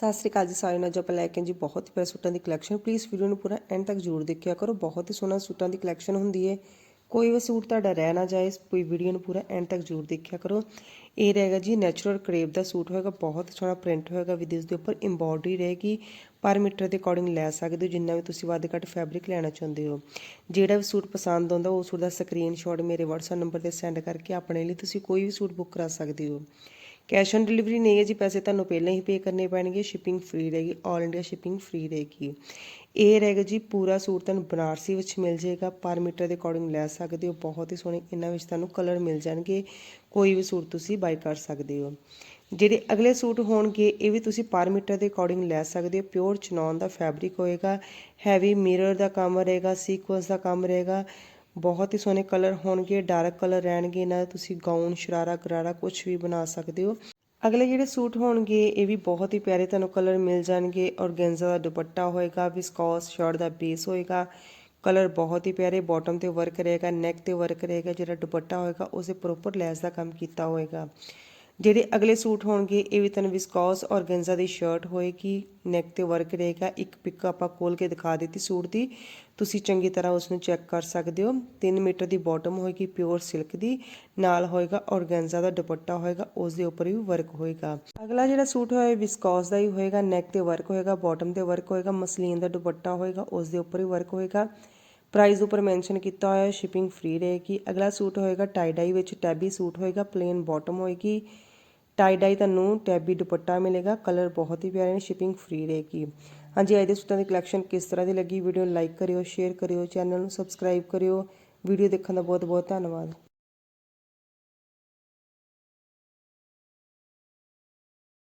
ਸਤਿ ਸ੍ਰੀ ਅਕਾਲ ਜੀ ਸਾਰਿਆਂ ਨੂੰ, ਅੱਜ ਆਪਾਂ ਲੈ ਕੇ ਜੀ ਬਹੁਤ ਹੀ ਪਿਆਰੇ ਸੂਟਾਂ ਦੀ ਕਲੈਕਸ਼ਨ ਪਲੀਜ਼ ਵੀਡੀਓ ਨੂੰ ਪੂਰਾ ਐਂਡ ਤੱਕ ਜ਼ਰੂਰ ਦੇਖਿਆ ਕਰੋ। ਬਹੁਤ ਹੀ ਸੋਹਣਾ ਸੂਟਾਂ ਦੀ ਕਲੈਕਸ਼ਨ ਹੁੰਦੀ ਹੈ। ਕੋਈ ਵੀ ਸੂਟ ਤੁਹਾਡਾ ਰਹਿ ਨਾ ਜਾਏ, ਕੋਈ ਵੀਡੀਓ ਨੂੰ ਪੂਰਾ ਐਂਡ ਤੱਕ ਜ਼ਰੂਰ ਦੇਖਿਆ ਕਰੋ। ਇਹ ਰਹੇਗਾ ਜੀ ਨੈਚੁਰਲ ਕਰੇਵ ਦਾ ਸੂਟ ਹੋਏਗਾ, ਬਹੁਤ ਸੋਹਣਾ ਪ੍ਰਿੰਟ ਹੋਏਗਾ ਵਿਦ ਇਸ ਦੇ ਉੱਪਰ ਐਮਬੋਡਰੀ ਰਹੇਗੀ। ਪਰ ਮੀਟਰ ਦੇ ਅਕੋਰਡਿੰਗ ਲੈ ਸਕਦੇ ਹੋ, ਜਿੰਨਾ ਵੀ ਤੁਸੀਂ ਵੱਧ ਘੱਟ ਫੈਬਰਿਕ ਲੈਣਾ ਚਾਹੁੰਦੇ ਹੋ। ਜਿਹੜਾ ਵੀ ਸੂਟ ਪਸੰਦ ਆਉਂਦਾ, ਉਹ ਸੂਟ ਦਾ ਸਕਰੀਨਸ਼ਾਟ ਮੇਰੇ WhatsApp ਨੰਬਰ ਤੇ ਸੈਂਡ ਕਰਕੇ ਆਪਣੇ ਲਈ ਤੁਸੀਂ ਕੋਈ ਵੀ ਸੂਟ ਬੁੱਕ ਕਰਾ ਸਕਦੇ ਹੋ। ਕੈਸ਼ ਔਨ ਡਿਲੀਵਰੀ ਨਹੀਂ ਹੈ ਜੀ, ਪੈਸੇ ਤੁਹਾਨੂੰ ਪਹਿਲਾਂ ਹੀ ਪੇ ਕਰਨੇ ਪੈਣਗੇ ਸ਼ਿਪਿੰਗ ਫ੍ਰੀ ਰਹੇਗੀ 올 ਇੰਡੀਆ ਸ਼ਿਪਿੰਗ ਫ੍ਰੀ ਰਹੇਗੀ। ਇਹ ਰਹੇਗਾ ਜੀ, ਪੂਰਾ ਸੂਟ ਤੁਹਾਨੂੰ ਬਨਾਰਸੀ ਵਿੱਚ ਮਿਲ ਜਾਏਗਾ, ਪਰ ਮੀਟਰ ਦੇ ਅਕੋਰਡਿੰਗ ਲੈ ਸਕਦੇ ਹੋ, ਬਹੁਤ ਹੀ ਸੋਹਣੇ, ਇਹਨਾਂ ਵਿੱਚ ਤੁਹਾਨੂੰ ਕਲਰ ਮਿਲ ਜਾਣਗੇ, ਕੋਈ ਵੀ ਸੂਟ ਤੁਸੀਂ ਬਾਈ ਕਰ ਸਕਦੇ ਹੋ। ਜਿਹੜੇ ਅਗਲੇ ਸੂਟ ਹੋਣਗੇ, ਇਹ ਵੀ ਤੁਸੀਂ ਪਰ ਮੀਟਰ ਦੇ ਅਕੋਰਡਿੰਗ ਲੈ ਸਕਦੇ ਹੋ ਪਿਓਰ ਚਨੌਨ ਦਾ ਫੈਬਰਿਕ ਹੋਏਗਾ ਹੈਵੀ ਮਿਰਰ ਦਾ ਕੰਮ ਰਹੇਗਾ ਸੀਕੁਐਂਸ ਦਾ ਕੰਮ ਰਹੇਗਾ ਬਹੁਤ ਹੀ ਸੋਹਣੇ ਕਲਰ ਹੋਣਗੇ ਡਾਰਕ ਕਲਰ ਰਹਿਣਗੇ, ਇਹਨਾਂ ਦਾ ਤੁਸੀਂ ਗਾਊਨ ਸ਼ਰਾਰਾ ਗਰਾਰਾ ਕੁਝ ਵੀ ਬਣਾ ਸਕਦੇ ਹੋ। ਅਗਲੇ ਜਿਹੜੇ ਸੂਟ ਹੋਣਗੇ, ਇਹ ਵੀ ਬਹੁਤ ਹੀ ਪਿਆਰੇ ਤੁਹਾਨੂੰ ਕਲਰ ਮਿਲ ਜਾਣਗੇ। ਔਰਗੈਂਜ਼ਾ ਦਾ ਦੁਪੱਟਾ ਹੋਏਗਾ ਵਿਸਕੋਸ ਸ਼ਰਟ ਦਾ ਬੇਸ ਹੋਏਗਾ। ਕਲਰ ਬਹੁਤ ਹੀ ਪਿਆਰੇ ਬਾਟਮ ਤੇ ਵਰਕ ਰਹੇਗਾ ਨੈਕ ਤੇ ਵਰਕ ਰਹੇਗਾ, ਜਿਹੜਾ ਦੁਪੱਟਾ ਹੋਏਗਾ ਉਸੇ ਪ੍ਰੋਪਰ ਲੈਸ ਦਾ ਕੰਮ ਕੀਤਾ ਹੋਏਗਾ। ਜਿਹੜੇ ਅਗਲੇ ਸੂਟ ਹੋਣਗੇ, ਇਹ ਵੀ ਤੁਹਾਨੂੰ ਵਿਸਕੋਸ ਔਰਗੈਂਜ਼ਾ ਦੀ ਸ਼ਰਟ ਹੋਏਗੀ ਨੈਕ ਤੇ ਵਰਕ ਰਹੇਗਾ। ਇੱਕ ਪਿੱਕ ਆਪਾਂ ਖੋਲ ਕੇ ਦਿਖਾ ਦਿੱਤੀ ਸੂਟ ਦੀ। ਤੁਸੀਂ ਚੰਗੀ ਤਰ੍ਹਾਂ ਉਸ ਨੂੰ ਚੈੱਕ ਕਰ ਸਕਦੇ ਹੋ। 3 ਮੀਟਰ ਦੀ ਬਾਟਮ ਹੋਏਗੀ ਪਿਓਰ ਸਿਲਕ ਦੀ। ਨਾਲ ਹੋਏਗਾ ਔਰਗੈਂਜ਼ਾ ਦਾ ਦੁਪੱਟਾ ਹੋਏਗਾ ਉਸ ਦੇ ਉੱਪਰ ਵੀ ਵਰਕ ਹੋਏਗਾ। ਅਗਲਾ ਜਿਹੜਾ ਸੂਟ ਹੋਏ ਵਿਸਕੌਸ ਦਾ ਹੀ ਹੋਏਗਾ। ਨੈਕ ਤੇ ਵਰਕ ਹੋਏਗਾ ਬਾਟਮ ਤੇ ਵਰਕ ਹੋਏਗਾ, ਮਸਲੀਨ ਦਾ ਦੁਪੱਟਾ ਹੋਏਗਾ ਉਸ ਦੇ ਉੱਪਰ ਹੀ ਵਰਕ ਹੋਏਗਾ। ਪ੍ਰਾਈਸ ਉੱਪਰ ਮੈਂਸ਼ਨ ਕੀਤਾ ਹੋਇਆ ਹੈ ਸ਼ਿਪਿੰਗ ਫ੍ਰੀ ਰਹੇਗੀ। ਅਗਲਾ ਸੂਟ ਹੋਏਗਾ ਟਾਈ ਡਾਈ ਵਿੱਚ ਟੈਬੀ ਸੂਟ ਹੋਏਗਾ ਪਲੇਨ ਬਾਟਮ ਹੋਏਗੀ। ਟਾਈ ਡਾਈ ਤੁਹਾਨੂੰ ਟੈਬੀ ਦੁਪੱਟਾ ਮਿਲੇਗਾ ਕਲਰ ਬਹੁਤ ਹੀ ਪਿਆਰੇ ਨੇ ਸ਼ਿਪਿੰਗ ਫ੍ਰੀ ਰਹੇਗੀ। ਹਾਂਜੀ ਅੱਜ ਦੇ ਸੂਟਾਂ ਦੀ ਕਲੈਕਸ਼ਨ ਕਿਸ ਤਰ੍ਹਾਂ ਦੀ ਲੱਗੀ? ਵੀਡੀਓ ਨੂੰ ਲਾਈਕ ਕਰਿਓ ਸ਼ੇਅਰ ਕਰਿਓ ਚੈਨਲ ਨੂੰ ਸਬਸਕ੍ਰਾਈਬ ਕਰਿਓ। ਵੀਡੀਓ ਦੇਖਣ ਦਾ ਬਹੁਤ ਬਹੁਤ ਧੰਨਵਾਦ।